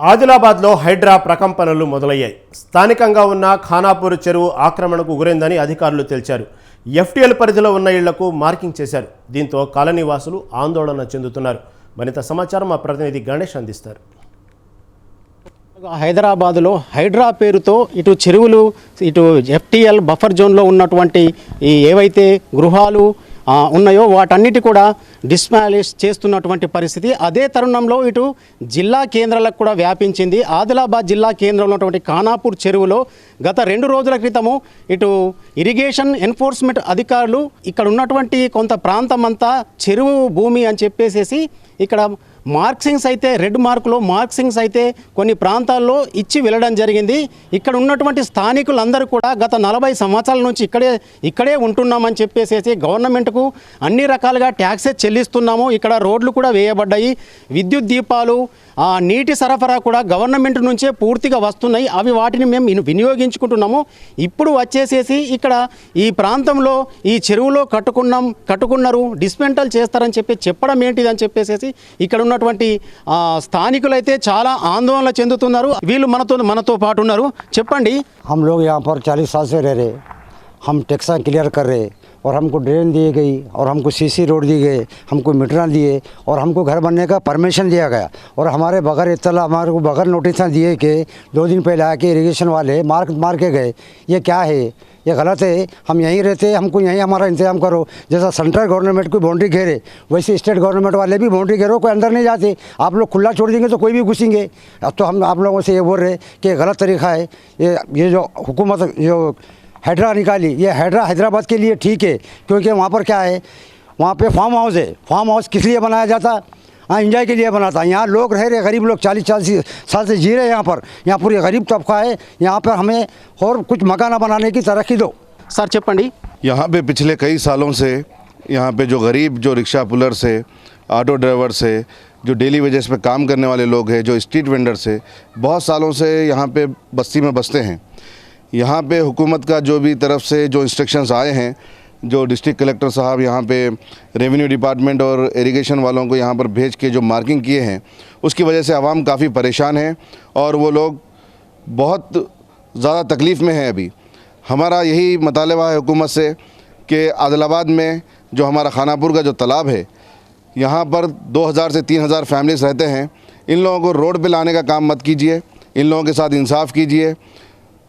ఆదిలాబాద్లో హైడ్రా ప్రకంపనలు మొదలయ్యాయి. స్థానికంగా ఉన్న ఖానాపూర్ చెరువు ఆక్రమణకు గురైందని అధికారులు తెలిచారు ఎఫ్టీఎల్ పరిధిలో ఉన్న ఇళ్ళకు మార్కింగ్ చేశారు. దీంతో కాలనీవాసులు ఆందోళన చెందుతున్నారు. మరింత సమాచారం మా ప్రతినిధి గణేష్ అందిస్తారు. హైదరాబాదులో హైడ్రా పేరుతో ఇటు చెరువులు ఇటు ఎఫ్టీఎల్ బఫర్ జోన్లో ఉన్నటువంటి ఈ ఏవైతే గృహాలు ఉన్నాయో వాటన్నిటి కూడా డిస్మాలిష్ చేస్తున్నటువంటి పరిస్థితి. అదే తరుణంలో ఇటు జిల్లా కేంద్రాలకు కూడా వ్యాపించింది. ఆదిలాబాద్ జిల్లా కేంద్రంలో ఉన్నటువంటి ఖానాపూర్ చెరువులో గత రెండు రోజుల క్రితము ఇటు ఇరిగేషన్ ఎన్ఫోర్స్మెంట్ అధికారులు ఇక్కడ ఉన్నటువంటి కొంత ప్రాంతం అంతా చెరువు భూమి అని చెప్పేసేసి ఇక్కడ మార్క్సింగ్స్ అయితే రెడ్ మార్కులో మార్క్సింగ్స్ అయితే కొన్ని ప్రాంతాల్లో ఇచ్చి వెళ్ళడం జరిగింది. ఇక్కడ ఉన్నటువంటి స్థానికులందరూ కూడా గత నలభై సంవత్సరాల నుంచి ఇక్కడే ఇక్కడే ఉంటున్నామని చెప్పేసేసి గవర్నమెంట్కు అన్ని రకాలుగా ట్యాక్సెస్ చెల్లిస్తున్నాము. ఇక్కడ రోడ్లు కూడా వేయబడ్డాయి. విద్యుత్ దీపాలు ఆ నీటి సరఫరా కూడా గవర్నమెంట్ నుంచే పూర్తిగా వస్తున్నాయి. అవి వాటిని మేము వినియోగించుకుంటున్నాము. ఇప్పుడు వచ్చేసేసి ఇక్కడ ఈ ప్రాంతంలో ఈ చెరువులో కట్టుకున్నాం కట్టుకున్నారు డిస్మెంటల్ చేస్తారని చెప్పి చెప్పడం ఏంటిది అని చెప్పేసేసి ఇక్కడ ఉన్నటువంటి ఆ, స్థానికులైతే చాలా ఆందోళన చెందుతున్నారు వీళ్ళు మనతో మనతో పాటు ఉన్నారు చెప్పండి हम लोग यहाँ पर चालीस साल से रह रहे हम टैक्सा क्लियर कर रहे और हमको ड्रेन दी गई, और हमको सीसी रोड दी गई, हमको मीटर दिए, और हमको घर बनने का परमिशन दिया गया। और हमारे बगैर इतला हमारे को बगैर नोटिस दिए कि, दो दिन पहले आके इरीगेशन वाले मार मार के गए। ये क्या है? ये गलत है। हम यहीं रहते हमको यहीं हमारा इंतज़ाम करो। जैसा सेंट्रल गवर्नमेंट की बाउंड्री घेरे, वैसे स्टेट गवर्नमेंट वाले भी बाउंड्री घेरो, कोई अंदर नहीं जाते। आप लोग खुला छोड़ देंगे तो कोई भी घुसेंगे। अब तो हम, आप लोगों से ये बोल रहे कि गलत तरीका है। ये ये जो हुकूमत, जो हैड्रा निकाली। ये हैड्रा हैदराबाद के लिए ठीक है क्योंकि वहाँ पर क्या है वहाँ पे फार्म हाउस है। फार्म हाउस किस लिए बनाया जाता? हाँ इंजॉय के लिए बनाता। है यहाँ लोग रह रहे गरीब लोग चालीस चालीस साल से जी रहे हैं यहाँ पर। यहाँ पूरे गरीब तबका है। यहाँ पर हमें और कुछ मकाना बनाने की तरक्की दो। सर चपंडी यहाँ पे पिछले कई सालों से यहाँ पे जो गरीब जो रिक्शा पुलर से ऑटो ड्राइवर से जो डेली वेजेस पे काम करने वाले लोग हैं जो स्ट्रीट वेंडर से बहुत सालों से यहाँ पे बस्ती में बसते हैं। यहाँ पे हुकूमत का जो भी तरफ़ से जो इंस्ट्रक्शंस आए हैं, जो डिस्ट्रिक्ट कलेक्टर साहब यहाँ पे रेवेन्यू डिपार्टमेंट और इरिगेशन वालों को यहाँ पर भेज के जो मार्किंग किए हैं, उसकी वजह से आवाम काफ़ी परेशान है और वो लोग बहुत ज़्यादा तकलीफ़ में हैं अभी। हमारा यही मतालबा है हुकूमत से कि आदिलाबाद में जो हमारा खानापुर का जो तालाब है, यहाँ पर 2000 से 3000 फैमिलीज़ रहते हैं। इन लोगों को रोड पे लाने का काम मत कीजिए, इन लोगों के साथ इंसाफ कीजिए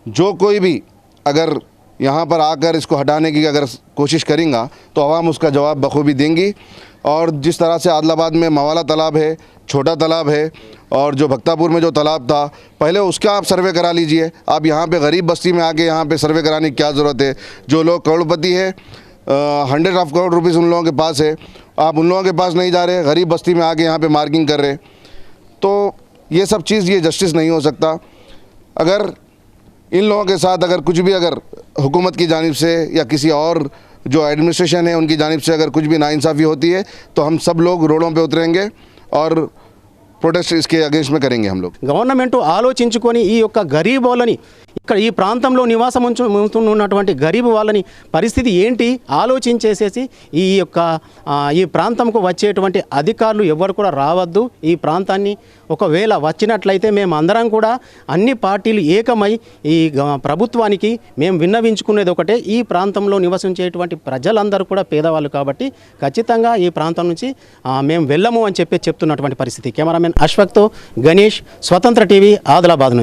जो कोई भी अगर यहाँ पर आकर इसको हटाने की अगर कोशिश करेंगा तो आवाम उसका जवाब बखूबी देंगी। और जिस तरह से आदिलाबाद में मवाला तालाब है, छोटा तालाब है, और जो भक्तापुर में जो तालाब था, पहले उसका आप सर्वे करा लीजिए। आप यहाँ पे गरीब बस्ती में आके यहाँ पे सर्वे कराने की क्या ज़रूरत है? जो लोग करोड़पति है हंड्रेड ऑफ़ करोड़ रुपीज़ उन लोगों के पास है। आप उन लोगों के पास नहीं जा रहे, गरीब बस्ती में आके यहाँ पर मार्किंग कर रहे। तो ये सब चीज़, ये जस्टिस नहीं हो सकता। अगर इन लोगों के साथ अगर कुछ भी अगर हुकूमत की जानिब से या किसी और जो एडमिनिस्ट्रेशन है उनकी जानिब से अगर कुछ भी नाइंसाफ़ी होती है तो हम सब लोग रोडों पे उतरेंगे और प्रोटेस्ट इसके अगेंस्ट में करेंगे हम लोग గవర్నమెంట్ ఆలోచించుకొని ఈ యొక్క గరీబ్ వాళ్ళని ఇక్కడ ఈ ప్రాంతంలో నివాసం ఉంచు గరీబ్ వాళ్ళని పరిస్థితి ఏంటి? ఆలోచించేసేసి ఈ యొక్క ఈ ప్రాంతంకు వచ్చేటువంటి అధికారులు ఎవరు కూడా రావద్దు. ఈ ప్రాంతాన్ని ఒకవేళ వచ్చినట్లయితే మేము అందరం కూడా అన్ని పార్టీలు ఏకమై ఈ ప్రభుత్వానికి మేము విన్నవించుకునేది ఒకటే. ఈ ప్రాంతంలో నివసించేటువంటి ప్రజలందరూ కూడా పేదవాళ్ళు కాబట్టి ఖచ్చితంగా ఈ ప్రాంతం నుంచి మేము వెళ్ళము అని చెప్పి చెప్తున్నటువంటి పరిస్థితి. కెమెరామెన్ అశ్వక్తో గణేష్ స్వతంత్ర టీవీ ఆదిలాబాద్